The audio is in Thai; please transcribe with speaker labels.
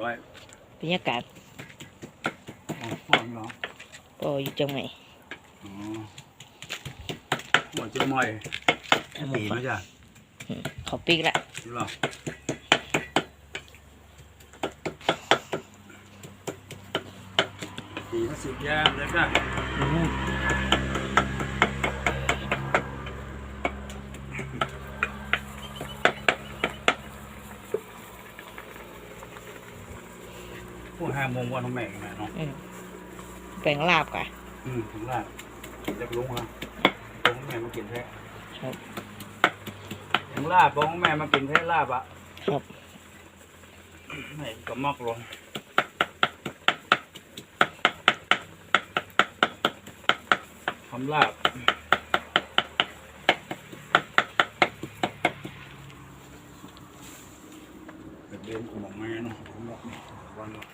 Speaker 1: ไว้
Speaker 2: บรรยากาศ
Speaker 1: อ๋อฟังเหรอ
Speaker 2: พออยู่จังไหน
Speaker 1: อ๋อหัวเจียวใหม่ดีนะจ๊ะ
Speaker 2: เขาปีกละ
Speaker 1: รู้หรอดีนะสุดยอดเลยจ้ะ พวกห้าโมงวันน้องแม่กันนะเนาะ
Speaker 2: อืมแบ่งลาบกะ
Speaker 1: อืมถึงละจะลุงอะปองแม่มากินแท้
Speaker 2: ครับ
Speaker 1: ถึงลาบปองแม่มากินแท้ลาบอะ
Speaker 2: ครับ
Speaker 1: ไหนก็มอกลงทำลาบเดือนของแม่เนาะของแม่วันเนาะ